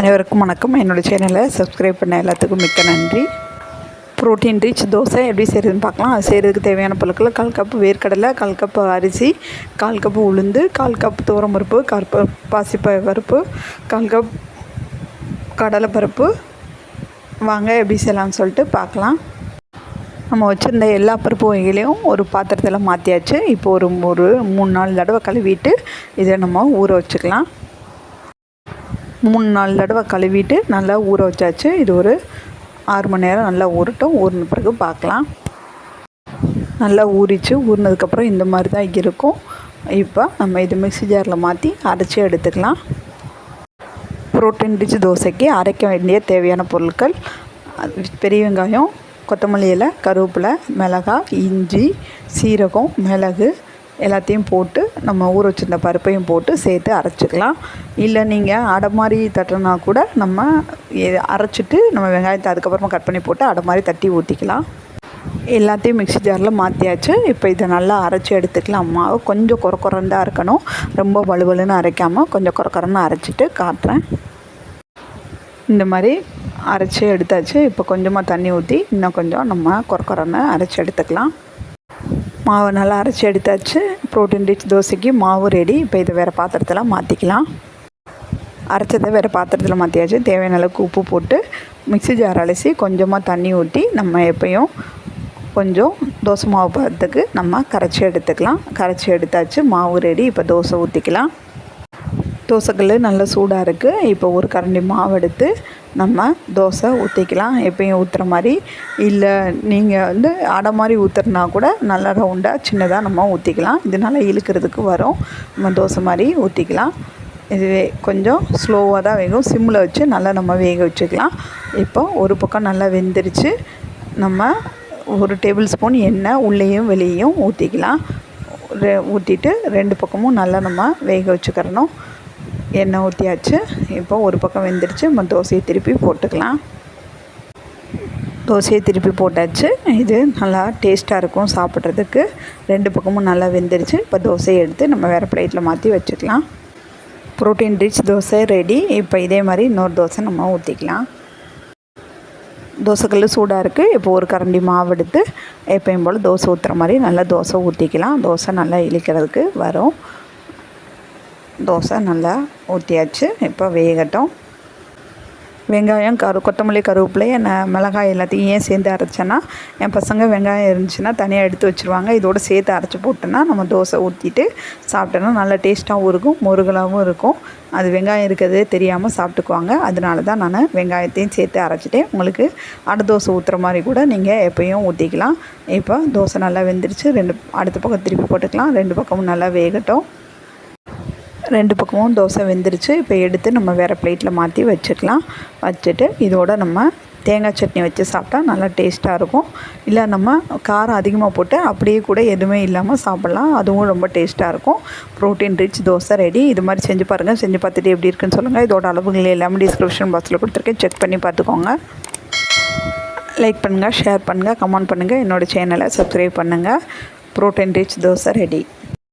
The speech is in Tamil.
அனைவருக்கும் வணக்கம். என்னோடய சேனலை சப்ஸ்கிரைப் பண்ண எல்லாத்துக்கும் மிக்க நன்றி. ப்ரோட்டீன் ரிச் தோசை எப்படி செய்கிறதுன்னு பார்க்கலாம். அது செய்கிறதுக்கு தேவையான பொருட்கள் கால் கப்பு வேர்க்கடலை கால் கப்பு அரிசி கால் கப்பு உளுந்து கால் கப் பருப்பு கற்ப கப் பாசிப்ப பருப்பு கால் கப் கடலைப்பருப்பு வாங்க எப்படி செய்யலாம்னு சொல்லிட்டு பார்க்கலாம். நம்ம வச்சுருந்த எல்லா பருப்பு வகைகளையும் ஒரு பாத்திரத்தில் மாற்றியாச்சு இப்போ ஒரு ஒரு மூணு நாலு தடவை கழுவிட்டு இதை நம்ம ஊற வச்சுக்கலாம். மூணு நாலு தடவை கழுவிட்டு நல்லா ஊற வச்சாச்சு. இது ஒரு ஆறு மணி நேரம் நல்லா ஊறட்டும். ஊறின பிறகு பார்க்கலாம். நல்லா ஊறிச்சு. ஊறினதுக்கப்புறம் இந்த மாதிரி தான் இருக்கும். இப்போ நம்ம இது மிக்ஸி ஜாரில் மாற்றி அரைச்சி எடுத்துக்கலாம். புரோட்டீன் ரிச் தோசைக்கு அரைக்க வேண்டிய தேவையான பொருட்கள் பெரிய வெங்காயம் கொத்தமல்லி இலை கருவேப்பிலை மிளகாய் இஞ்சி சீரகம் மிளகு எல்லாத்தையும் போட்டு நம்ம ஊற வச்சுருந்த பருப்பையும் போட்டு சேர்த்து அரைச்சிக்கலாம். இல்லை நீங்கள் அடை மாதிரி தட்டினா கூட நம்ம அரைச்சிட்டு நம்ம வெங்காயத்தை அதுக்கப்புறமா கட் பண்ணி போட்டு அடை மாதிரி தட்டி ஊற்றிக்கலாம் எல்லாத்தையும் மிக்ஸி ஜாரில் மாற்றியாச்சு இப்போ இதை நல்லா அரைச்சி எடுத்துக்கலாம். மாவு கொஞ்சம் குறை தான் இருக்கணும். ரொம்ப வலுவலுன்னு அரைக்காமல் கொஞ்சம் குறை குறன்னு அரைச்சிட்டு காட்டுறேன். இந்த மாதிரி அரைச்சி எடுத்தாச்சு. இப்போ கொஞ்சமாக தண்ணி ஊற்றி இன்னும் கொஞ்சம் நம்ம குறை குறன்னு அரைச்சி எடுத்துக்கலாம். மாவை நல்லா அரைச்சி எடுத்தாச்சு. ப்ரோட்டீன் ரிச் தோசைக்கு மாவு ரெடி இப்போ இதை வேறு பாத்திரத்தில் மாற்றிக்கலாம் அரைச்சதை வேறு பாத்திரத்தில் மாற்றியாச்சு தேவையான அளவுக்கு உப்பு போட்டு மிக்ஸி ஜார் அலசி கொஞ்சமாக தண்ணி ஊற்றி நம்ம எப்பயும் கொஞ்சம் தோசை மாவு பதத்துக்கு நம்ம கரைச்சி எடுத்துக்கலாம். கரைச்சி எடுத்தாச்சு. மாவு ரெடி இப்போ தோசை ஊற்றிக்கலாம் தோசைக்கல் நல்ல சூடாக இருக்குது இப்போ ஒரு கரண்டி மாவு எடுத்து நம்ம தோசை ஊற்றிக்கலாம் எப்பயும் ஊற்றுற மாதிரி. இல்லை நீங்கள் வந்து அடை மாதிரி ஊற்றுறனா கூட நல்லா ரவுண்டாக சின்னதாக நம்ம ஊற்றிக்கலாம் இதனால் இழுக்கிறதுக்கு வரும். நம்ம தோசை மாதிரி ஊற்றிக்கலாம் இதுவே கொஞ்சம் ஸ்லோவாக தான் வேகும். சிம்மில் வச்சு நல்லா நம்ம வேக வச்சுக்கலாம். இப்போ ஒரு பக்கம் நல்லா வெந்துருச்சு. நம்ம ஒரு டேபிள் ஸ்பூன் எண்ணெய் உள்ளேயும் வெளியேயும் ஊற்றிக்கலாம் ஊற்றிட்டு ரெண்டு பக்கமும் நல்லா நம்ம வேக வச்சுக்கிறணும். எண்ணெய் ஊற்றியாச்சு இப்போ ஒரு பக்கம் வெந்துருச்சு. நம்ம தோசையை திருப்பி போட்டுக்கலாம். தோசையை திருப்பி போட்டாச்சு. இது நல்லா டேஸ்ட்டாக இருக்கும் சாப்பிட்றதுக்கு. ரெண்டு பக்கமும் நல்லா வெந்துருச்சு. இப்போ தோசையை எடுத்து நம்ம வேறு பிளேட்டில் மாற்றி வச்சுக்கலாம். ப்ரோட்டீன் ரிச் தோசை ரெடி இப்போ இதே மாதிரி இன்னொரு தோசை நம்ம ஊற்றிக்கலாம் தோசைக்கல் சூடாக இருக்குது இப்போ ஒரு கரண்டி மாவு எடுத்து எப்பயும் போல் தோசை ஊற்றுற மாதிரி நல்லா தோசை ஊற்றிக்கலாம் தோசை நல்லா இழிக்கிறதுக்கு வரும். தோசை நல்லா ஊற்றியாச்சு இப்போ வேகட்டும். வெங்காயம் கரு கொத்தமல்லி கருவேப்பிலை நான் மிளகாய் எல்லாத்தையும் ஏன் சேர்ந்து அரைச்சேன்னா என் பசங்க வெங்காயம் இருந்துச்சுன்னா தனியாக எடுத்து வச்சுருவாங்க. இதோடு சேர்த்து அரைச்சி போட்டோன்னா நம்ம தோசை ஊற்றிட்டு சாப்பிட்டோன்னா நல்லா டேஸ்ட்டாகவும் இருக்கும் முருகலாகவும் இருக்கும். அது வெங்காயம் இருக்கிறதே தெரியாமல் சாப்பிட்டுக்குவாங்க. அதனால தான் நான் வெங்காயத்தையும் சேர்த்து அரைச்சிட்டேன். உங்களுக்கு அடை தோசை ஊற்றுற மாதிரி கூட நீங்கள் எப்போயும் ஊற்றிக்கலாம் இப்போ தோசை நல்லா வெந்துருச்சு. ரெண்டு அடுத்த பக்கம் திருப்பி போட்டுக்கலாம். ரெண்டு பக்கமும் நல்லா வேகட்டும். ரெண்டு பக்கமும் தோசை வெந்துருச்சு. இப்போ எடுத்து நம்ம வேறு பிளேட்டில் மாற்றி வச்சுக்கலாம். வச்சுட்டு இதோட நம்ம தேங்காய் சட்னி வச்சு சாப்பிட்டா நல்லா டேஸ்ட்டாக இருக்கும். இல்லை நம்ம காரம் அதிகமாக போட்டு அப்படியே கூட எதுவுமே இல்லாமல் சாப்பிட்லாம். அதுவும் ரொம்ப டேஸ்ட்டாக இருக்கும். ப்ரோட்டீன் ரிச் தோசை ரெடி இது மாதிரி செஞ்சு பாருங்கள் செஞ்சு பார்த்துட்டு எப்படி இருக்குன்னு சொல்லுங்கள் இதோட அளவுகள் எல்லாமே டிஸ்கிரிப்ஷன் பாக்ஸில் கொடுத்துருக்கேன். செக் பண்ணி பார்த்துக்கோங்க. லைக் பண்ணுங்கள் ஷேர் பண்ணுங்கள் கமெண்ட் பண்ணுங்கள் என்னோடய சேனலை சப்ஸ்கிரைப் பண்ணுங்கள் ப்ரோட்டீன் ரிச் தோசை ரெடி